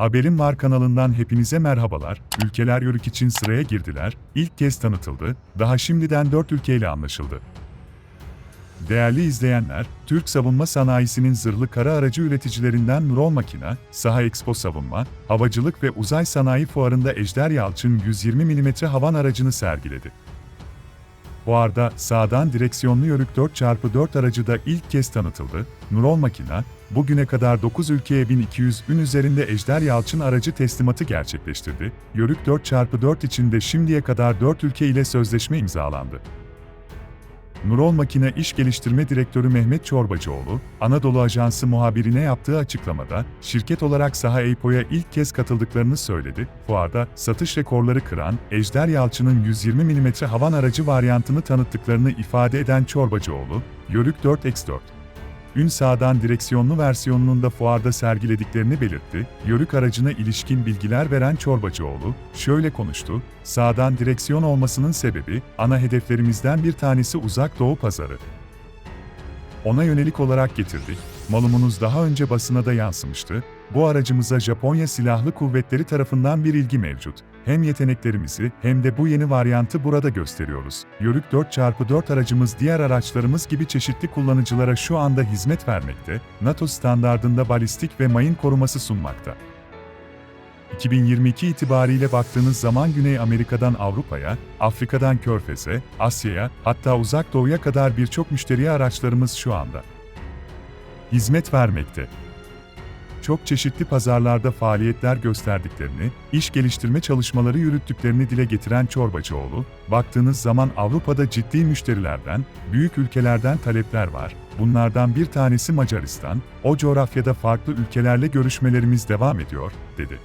Haberim Var kanalından hepinize merhabalar. Ülkeler Yörük için sıraya girdiler. İlk kez tanıtıldı. Daha şimdiden 4 ülkeyle anlaşıldı. Değerli izleyenler, Türk savunma sanayisinin zırhlı kara aracı üreticilerinden Nurol Makina, Saha Expo Savunma, Havacılık ve Uzay Sanayi Fuarı'nda Ejder Yalçın 120 mm havan aracını sergiledi. Fuarda sağdan direksiyonlu Yörük 4x4 aracı da ilk kez tanıtıldı. Nurol Makina, bugüne kadar 9 ülkeye 1200 ün üzerinde Ejder Yalçın aracı teslimatı gerçekleştirdi. Yörük 4x4 içinde şimdiye kadar 4 ülke ile sözleşme imzalandı. Nurol Makine İş Geliştirme Direktörü Mehmet Çorbacıoğlu, Anadolu Ajansı muhabirine yaptığı açıklamada, şirket olarak Saha Expo'ya ilk kez katıldıklarını söyledi. Fuarda, satış rekorları kıran, Ejder Yalçın'ın 120 mm havan aracı varyantını tanıttıklarını ifade eden Çorbacıoğlu, Yörük 4X4, Ün sağdan direksiyonlu versiyonunun da fuarda sergilediklerini belirtti. Yörük aracına ilişkin bilgiler veren Çorbacıoğlu, şöyle konuştu, sağdan direksiyon olmasının sebebi, ana hedeflerimizden bir tanesi uzak doğu pazarı. Ona yönelik olarak getirdik, malumunuz daha önce basına da yansımıştı, bu aracımıza Japonya Silahlı Kuvvetleri tarafından bir ilgi mevcut. Hem yeteneklerimizi hem de bu yeni varyantı burada gösteriyoruz. Yörük 4x4 aracımız diğer araçlarımız gibi çeşitli kullanıcılara şu anda hizmet vermekte, NATO standardında balistik ve mayın koruması sunmakta. 2022 itibariyle baktığınız zaman Güney Amerika'dan Avrupa'ya, Afrika'dan Körfez'e, Asya'ya, hatta Uzak Doğu'ya kadar birçok müşteriye araçlarımız şu anda hizmet vermekte çok çeşitli pazarlarda faaliyetler gösterdiklerini, iş geliştirme çalışmaları yürüttüklerini dile getiren Çorbacıoğlu, baktığınız zaman Avrupa'da ciddi müşterilerden, büyük ülkelerden talepler var. Bunlardan bir tanesi Macaristan, o coğrafyada farklı ülkelerle görüşmelerimiz devam ediyor, dedi.